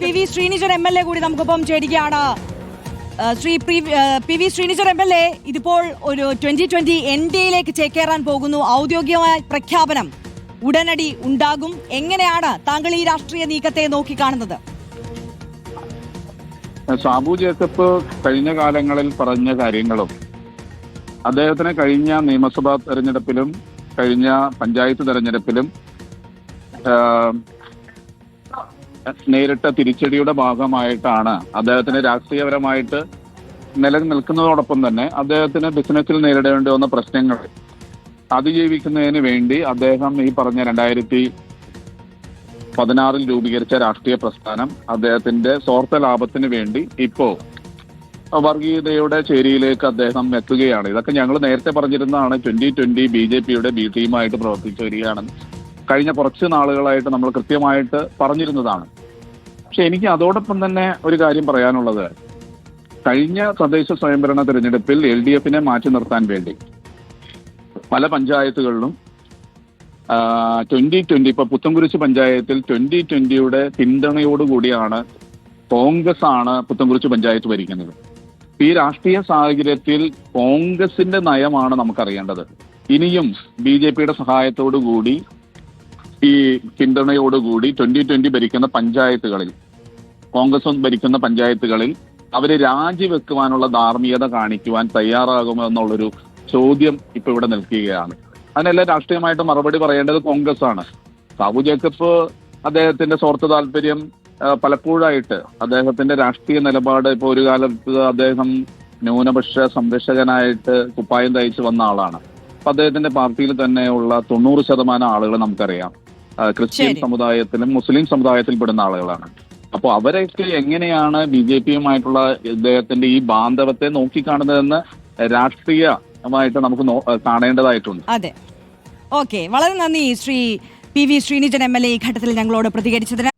P V Sreenijan M L A കൂടി നമുക്കൊപ്പം ചേരുകയാണ്. Shri P V Sreenijan M L A ഇതിപ്പോൾ ഒരു ട്വന്റി ട്വന്റി എൻ ഡി എയിലേക്ക് ചേക്കേറാൻ പോകുന്നു. ഔദ്യോഗികമായ പ്രഖ്യാപനം ഉടനടി ഉണ്ടാകും. എങ്ങനെയാണ് താങ്കൾ ഈ രാഷ്ട്രീയ നീക്കത്തെ നോക്കിക്കാണുന്നത്? സാബു ജേക്കബ് കഴിഞ്ഞ കാലങ്ങളിൽ പറഞ്ഞ കാര്യങ്ങളും അദ്ദേഹത്തിന് കഴിഞ്ഞ നിയമസഭാ തെരഞ്ഞെടുപ്പിലും കഴിഞ്ഞ പഞ്ചായത്ത് തെരഞ്ഞെടുപ്പിലും നേരിട്ട തിരിച്ചടിയുടെ ഭാഗമായിട്ടാണ് അദ്ദേഹത്തിന് രാഷ്ട്രീയപരമായിട്ട് നിലനിൽക്കുന്നതോടൊപ്പം തന്നെ അദ്ദേഹത്തിന് ബിസിനസ്സിൽ നേരിടേണ്ടി വന്ന പ്രശ്നങ്ങൾ അതിജീവിക്കുന്നതിന് വേണ്ടി അദ്ദേഹം ഈ പറഞ്ഞ രണ്ടായിരത്തി പതിനാറിൽ രൂപീകരിച്ച രാഷ്ട്രീയ പ്രസ്ഥാനം അദ്ദേഹത്തിന്റെ സ്വാർത്ഥ ലാഭത്തിന് വേണ്ടി ഇപ്പോ വർഗീയതയുടെ ചേരിയിലേക്ക് അദ്ദേഹം എത്തുകയാണ്. ഇതൊക്കെ ഞങ്ങൾ നേരത്തെ പറഞ്ഞിരുന്നതാണ് ട്വന്റി ട്വന്റി ബി ജെ പിയുടെ ബി ടീമായിട്ട് പ്രവർത്തിച്ചു വരികയാണെന്ന്. കഴിഞ്ഞ കുറച്ച് നാളുകളായിട്ട് നമ്മൾ കൃത്യമായിട്ട് പറഞ്ഞിരുന്നതാണ്. പക്ഷെ എനിക്ക് അതോടൊപ്പം തന്നെ ഒരു കാര്യം പറയാനുള്ളത്. കഴിഞ്ഞ തദ്ദേശ സ്വയംഭരണ തെരഞ്ഞെടുപ്പിൽ എൽ ഡി എഫിനെ മാറ്റി നിർത്താൻ വേണ്ടി പല പഞ്ചായത്തുകളിലും ട്വന്റി ട്വന്റി ഇപ്പൊ പുത്തൻകുരിശ് പഞ്ചായത്തിൽ ട്വന്റി ട്വന്റിയുടെ പിന്തുണയോടുകൂടിയാണ് കോൺഗ്രസ് ആണ് പുത്തൻകുരിശ് പഞ്ചായത്ത് ഭരിക്കുന്നത്. ഈ രാഷ്ട്രീയ സാഹചര്യത്തിൽ കോൺഗ്രസിന്റെ നയമാണ് നമുക്കറിയേണ്ടത്. ഇനിയും ബി ജെ പിയുടെ സഹായത്തോടു കൂടി ഈ പിന്തുണയോടുകൂടി ട്വന്റി ട്വന്റി ഭരിക്കുന്ന പഞ്ചായത്തുകളിൽ കോൺഗ്രസ് ഭരിക്കുന്ന പഞ്ചായത്തുകളിൽ അവർ രാജിവെക്കുവാനുള്ള ധാർമ്മികത കാണിക്കുവാൻ തയ്യാറാകുമോ എന്നുള്ളൊരു ചോദ്യം ഇപ്പൊ ഇവിടെ നിൽക്കുകയാണ്. അതിനെല്ലാം രാഷ്ട്രീയമായിട്ട് മറുപടി പറയേണ്ടത് കോൺഗ്രസ് ആണ് സാബു ജേക്കബ് അദ്ദേഹത്തിന്റെ സ്വാർത്ഥ താല്പര്യം പലപ്പോഴായിട്ട് അദ്ദേഹത്തിന്റെ രാഷ്ട്രീയ നിലപാട് ഇപ്പൊ ഒരു കാലത്ത് അദ്ദേഹം ന്യൂനപക്ഷ സംരക്ഷകനായിട്ട് കുപ്പായം തയ്ച്ചു വന്ന ആളാണ്. അപ്പൊ അദ്ദേഹത്തിന്റെ പാർട്ടിയിൽ തന്നെയുള്ള തൊണ്ണൂറ് ശതമാനം ആളുകൾ നമുക്കറിയാം. ക്രിസ്ത്യൻ. സമുദായത്തിലും മുസ്ലിം സമുദായത്തിൽ പെടുന്ന ആളുകളാണ്. അപ്പോൾ അവരൊക്കെ എങ്ങനെയാണ് ബി ജെ പിയുമായിട്ടുള്ള ഇദ്ദേഹത്തിന്റെ ഈ ബാന്ധവത്തെ നോക്കിക്കാണുന്നതെന്ന് രാഷ്ട്രീയമായിട്ട് നമുക്ക് കാണേണ്ടതായിട്ടുണ്ട്. അതെ. ഓക്കെ. വളരെ നന്ദി Shri P V Sreenijan M L A ഈ ഘട്ടത്തിൽ ഞങ്ങളോട് പ്രതികരിച്ചതിന്.